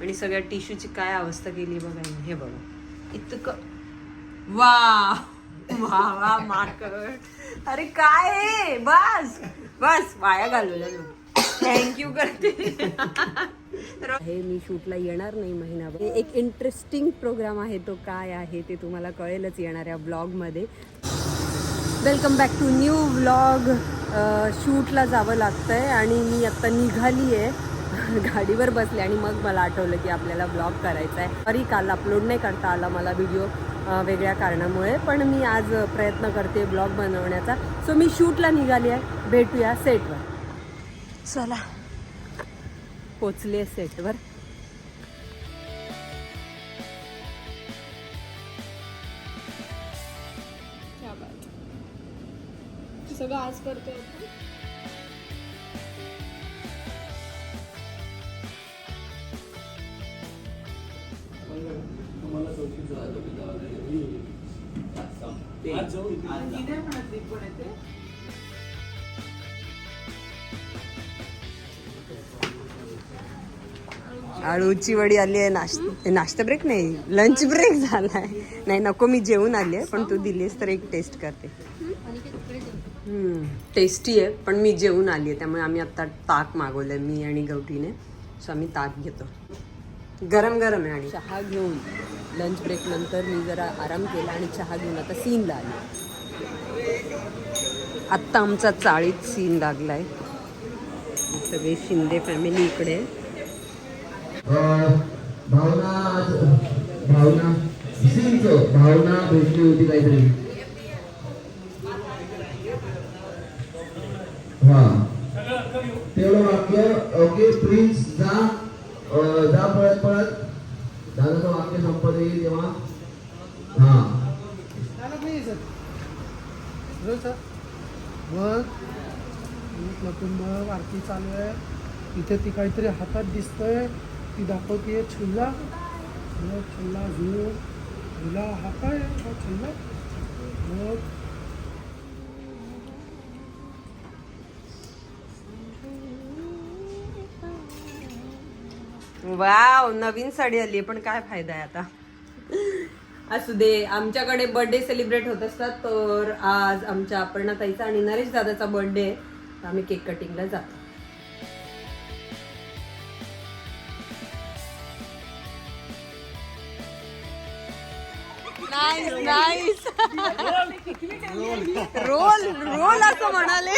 आणि सगळ्या टिश्यूची काय अवस्था केली बघा. हे बघा. इतकं वा. वा वा माकड अरे काय? बस बस वाया घालवलं थँक्यू करते. हे मी शूटला येणार नाही महिनाभर. एक इंटरेस्टिंग प्रोग्राम आहे तो काय आहे ते तुम्हाला कळेलच येणाऱ्या ब्लॉगमध्ये welcome back to new vlog शूटला जावं लागतं आहे आणि मी आत्ता निघाली आहे गाडीवर बसले आणि मग मला आठवलं की आपल्याला ब्लॉग करायचा आहे तरी काल अपलोड नाही करता आला मला व्हिडिओ वेगळ्या कारणामुळे. पण मी आज प्रयत्न करते ब्लॉग बनवण्याचा. सो मी शूटला निघाली आहे. भेटूया सेटवर चला. पोचले सेटवर सगळं आज करतोय आळूची वडी आली आहे नाश्ता नाश्ता ब्रेक नाही लंच ब्रेक झालाय. नाही नको मी जेवून आली आहे पण तू दिलीस तर एक टेस्ट करते. टेस्टी आहे पण मी जेवून आली आहे त्यामुळे आम्ही आत्ता ताक मागवलं मी आणि गवटीने सो आम्ही ताक घेतो. गरम गरम आहे आणि चहा घेऊन लंच ब्रेक नंतर मी जरा आराम केला आणि चहा घेऊन आता सीनला आली. आत्ता आमचा चाळीत सीन लागलाय. सगळे शिंदे फॅमिली इकडे आहे. अं, भावना भावना भावना भेटली होती काहीतरी. हा. तेवढं वाक्य ओके प्रिन्स जा. जा पळत पळत. दादाचं वाक्य संपत येईल तेव्हा. हा. मग कुटुंब आरती चालू आहे. इथे ती काहीतरी हातात दिसतंय. ती दाखवतीये छुल्ला. मग छुल्ला झुळ झुला हा काय हा छुल्ला. मग वाव नवीन साडी आली पण काय फायदा आहे आता? असू दे आमच्याकडे बर्थडे सेलिब्रेट होत असतात तर आज आमच्या अपर्णाताईचा आणि नरेश दादाचा बर्थडे आहे तर आम्ही केक कटिंगला जातो. रोल रोल असं म्हणाले.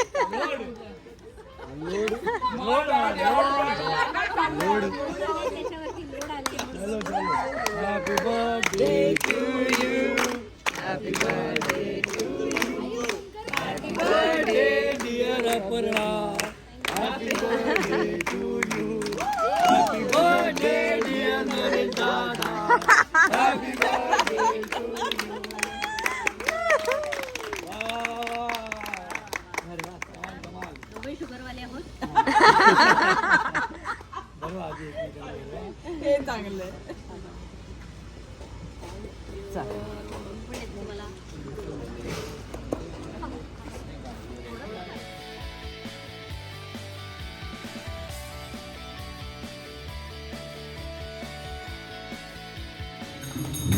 Happy birthday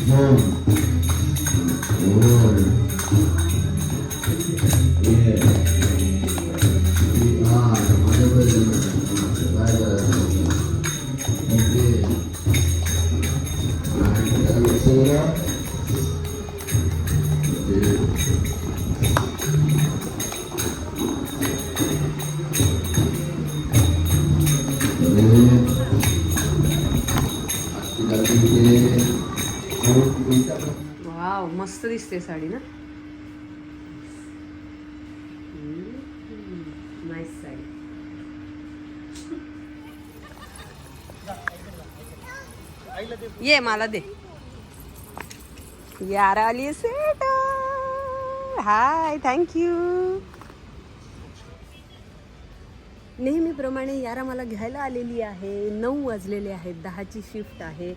One. One. Wow मस्त दिसते साडी ना? नाईस साडी. ये मला दे. यार आली सेट हाय थँक्यू नेहमीप्रमाणे यारा मला घ्यायला आलेली आहे. नऊ वाजलेले आहेत दहाची शिफ्ट आहे.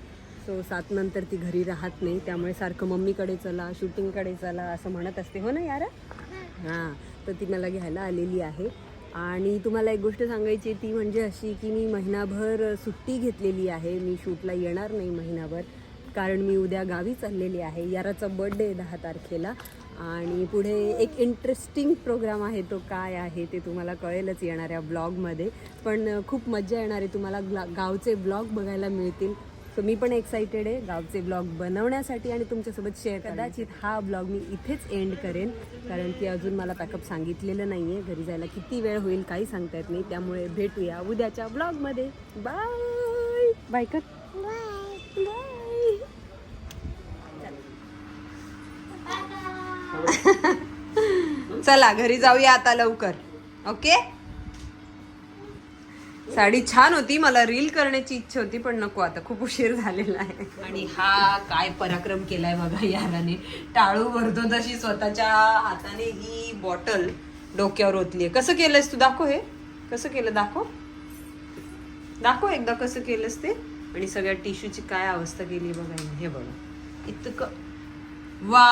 सो सात नंतर ती घरी राहत नाही त्यामुळे सारखं मम्मीकडे चला शूटिंगकडे चला असं म्हणत असते. हो ना यार? हां. तर ती मला घ्यायला आलेली आहे. आणि तुम्हाला एक गोष्ट सांगायची ती म्हणजे अशी की मी महिनाभर सुट्टी घेतलेली आहे. मी शूटला येणार नाही महिनाभर कारण मी उद्या गावी चाललेली आहे. याराचा बर्थडे आहे दहा तारखेला. आणि पुढे एक इंटरेस्टिंग प्रोग्राम आहे तो काय आहे ते तुम्हाला कळेलच येणाऱ्या ब्लॉगमध्ये पण खूप मजा येणार आहे. तुम्हाला गावचे ब्लॉग बघायला मिळतील. सो मी पण एक्सायटेड आहे. गावचे ब्लॉग बनवण्यासाठी आणि तुमच्यासोबत शेअर कदाचित हा ब्लॉग मी इथेच एंड करेन. कारण की अजून मला पॅकअप सांगितलेलं नाही आहे घरी जायला किती वेळ होईल काही सांगता येत नाही. त्यामुळे भेटूया उद्याच्या ब्लॉगमध्ये बाय बाय कर. बाय चला घरी जाऊया आता लवकर. ओके साडी छान होती मला रील करण्याची इच्छा होती पण नको आता खूप उशीर झालेला आहे. आणि हा काय पराक्रम केलाय बघा याराने टाळू भरतो तशी स्वतःच्या हाताने ही बॉटल डोक्यावर ओतलीये. कसं केलंयस तू? दाखव हे. कसं केलं? दाखव. दाखव एकदा कसं केलंस ते. आणि सगळ्या टिश्यूची काय अवस्था केली बघा हे बघा. इतकं वा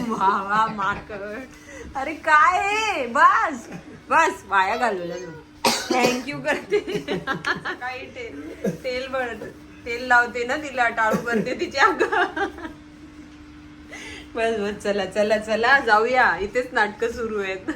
वा वा माकड अरे काय बस बस वाया घालवलं थँक्यू करते. काही तेल तेल बळत तेल लावते ना तिला टाळू करते तिच्या अगं बस बस चला चला चला जाऊया. इथेच नाटकं सुरू आहेत.